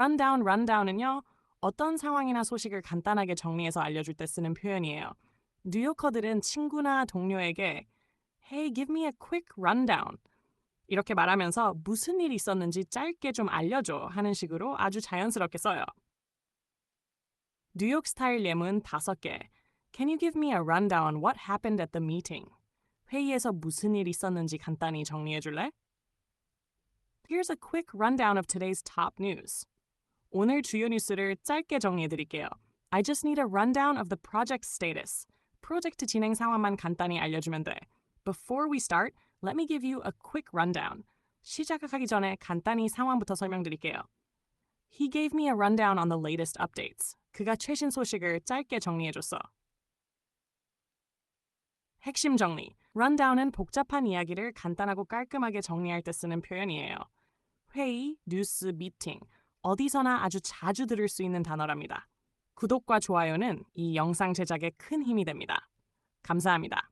rundown, rundown은요. 어떤 상황이나 소식을 간단하게 정리해서 알려줄 때 쓰는 표현이에요. 뉴요커들은 친구나 동료에게 Hey, give me a quick rundown. 이렇게 말하면서 무슨 일이 있었는지 짧게 좀 알려줘 하는 식으로 아주 자연스럽게 써요. 뉴욕 스타일 예문 다섯 개. Can you give me a rundown what happened at the meeting? 회의에서 무슨 일 있었는지 간단히 정리해 줄래? Here's a quick rundown of today's top news. 오늘 주요 뉴스를 짧게 정리해 드릴게요. I just need a rundown of the project status. 프로젝트 진행 상황만 간단히 알려주면 돼. Before we start, let me give you a quick rundown. 시작하기 전에 간단히 상황부터 설명드릴게요. He gave me a rundown on the latest updates. 그가 최신 소식을 짧게 정리해줬어. 핵심 정리. rundown은 복잡한 이야기를 간단하고 깔끔하게 정리할 때 쓰는 표현이에요. 회의, 뉴스, 미팅, 어디서나 아주 자주 들을 수 있는 단어랍니다. 구독과 좋아요는 이 영상 제작에 큰 힘이 됩니다. 감사합니다.